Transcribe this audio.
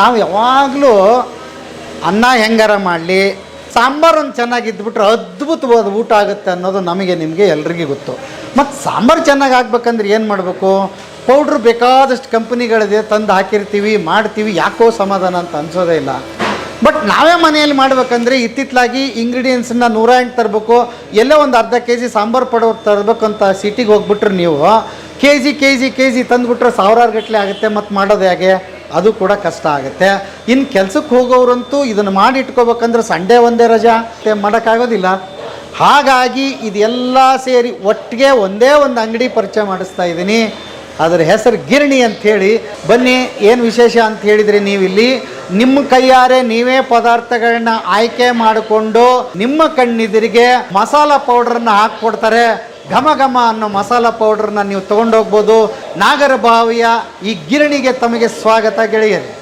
ನಾವು ಯಾವಾಗಲೂ ಅನ್ನ ಹೆಂಗಾರ ಮಾಡಲಿ, ಸಾಂಬಾರು ಒಂದು ಚೆನ್ನಾಗಿ ಇದ್ಬಿಟ್ರೆ ಅದ್ಭುತವಾದ ಊಟ ಆಗುತ್ತೆ ಅನ್ನೋದು ನಮಗೆ, ನಿಮಗೆ ಎಲ್ರಿಗೂ ಗೊತ್ತು. ಮತ್ತು ಸಾಂಬಾರು ಚೆನ್ನಾಗಿ ಆಗ್ಬೇಕಂದ್ರೆ ಏನು ಮಾಡಬೇಕು? ಪೌಡ್ರ್ ಬೇಕಾದಷ್ಟು ಕಂಪ್ನಿಗಳಿದೆ ತಂದು ಹಾಕಿರ್ತೀವಿ, ಮಾಡ್ತೀವಿ, ಯಾಕೋ ಸಮಾಧಾನ ಅಂತ ಅನ್ಸೋದೇ ಇಲ್ಲ. ಬಟ್ ನಾವೇ ಮನೆಯಲ್ಲಿ ಮಾಡ್ಬೇಕಂದ್ರೆ ಇತ್ತಿತ್ತಲಾಗಿ ಇಂಗ್ರೀಡಿಯೆಂಟ್ಸನ್ನ ನೂರ ಎಂಟು ತರಬೇಕು, ಎಲ್ಲೋ ಒಂದು ಅರ್ಧ ಕೆ ಜಿ ಸಾಂಬಾರು ಪಡೋರು ತರಬೇಕು ಅಂತ ಸಿಟಿಗೆ ಹೋಗ್ಬಿಟ್ರೆ ನೀವು K G K G K G ತಂದುಬಿಟ್ರೆ ಸಾವಿರಾರು ಗಟ್ಟಲೆ ಆಗುತ್ತೆ, ಮತ್ತು ಮಾಡೋದು ಹೇಗೆ? ಅದು ಕೂಡ ಕಷ್ಟ ಆಗುತ್ತೆ. ಇನ್ನು ಕೆಲಸಕ್ಕೆ ಹೋಗೋರಂತೂ ಇದನ್ನು ಮಾಡಿ ಇಟ್ಕೋಬೇಕಂದ್ರೆ ಸಂಡೇ ಒಂದೇ ರಜಾ ಮಾಡೋಕ್ಕಾಗೋದಿಲ್ಲ. ಹಾಗಾಗಿ ಇದೆಲ್ಲ ಸೇರಿ ಒಟ್ಟಿಗೆ ಒಂದೇ ಒಂದು ಅಂಗಡಿ ಪರಿಚಯ ಮಾಡಿಸ್ತಾ ಇದ್ದೀನಿ. ಅದರ ಹೆಸರು ಗಿರಣಿ ಅಂತ ಹೇಳಿ ಬನ್ನಿ, ಏನು ವಿಶೇಷ ಅಂತ ಹೇಳಿದರೆ ನೀವಿಲ್ಲಿ? ನಿಮ್ಮ ಕೈಯಾರೆ ನೀವೇ ಪದಾರ್ಥಗಳನ್ನ ಆಯ್ಕೆ ಮಾಡಿಕೊಂಡು ನಿಮ್ಮ ಕಣ್ಣೆದುರಿಗೆ ಮಸಾಲ ಹಾಕಿ ಹಾಕ್ಕೊಡ್ತಾರೆ. ಘಮ ಘಮ ಅನ್ನೋ ಮಸಾಲ ಪೌಡ್ರನ್ನ ನೀವು ತೊಗೊಂಡೋಗ್ಬೋದು. ನಾಗರಬಾವಿಯ ಈ ಗಿರಣಿಗೆ ತಮಗೆ ಸ್ವಾಗತ ಗೆಳೆಯರು.